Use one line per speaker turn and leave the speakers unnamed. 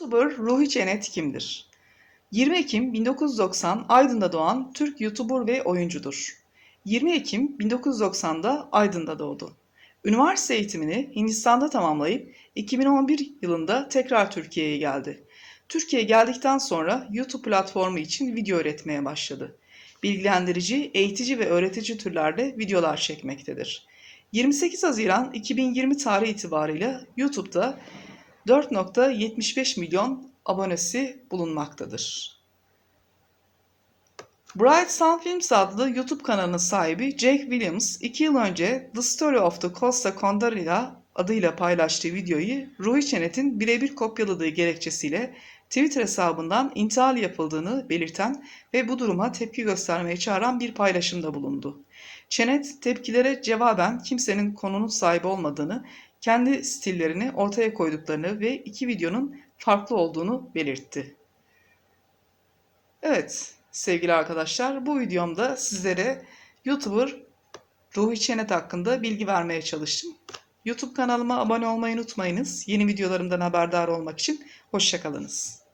YouTuber Ruhi Çenet kimdir? 20 Ekim 1990 Aydın'da doğan Türk YouTuber ve oyuncudur. 20 Ekim 1990'da Aydın'da doğdu. Üniversite eğitimini Hindistan'da tamamlayıp 2011 yılında tekrar Türkiye'ye geldi. Türkiye'ye geldikten sonra YouTube platformu için video üretmeye başladı. Bilgilendirici, eğitici ve öğretici türlerde videolar çekmektedir. 28 Haziran 2020 tarihi itibarıyla YouTube'da 4.75 milyon abonesi bulunmaktadır. Bright Sun Films adlı YouTube kanalının sahibi Jake Williams, 2 yıl önce The Story of the Costa Concordia adıyla paylaştığı videoyu Ruhi Çenet'in birebir kopyaladığı gerekçesiyle Twitter hesabından intihal yapıldığını belirten ve bu duruma tepki göstermeye çağıran bir paylaşımda bulundu. Çenet tepkilere cevaben kimsenin konunun sahibi olmadığını, kendi stillerini ortaya koyduklarını ve iki videonun farklı olduğunu belirtti. Evet sevgili arkadaşlar bu videomda sizlere YouTuber Ruhi Çenet hakkında bilgi vermeye çalıştım. YouTube kanalıma abone olmayı unutmayınız. Yeni videolarımdan haberdar olmak için hoşçakalınız.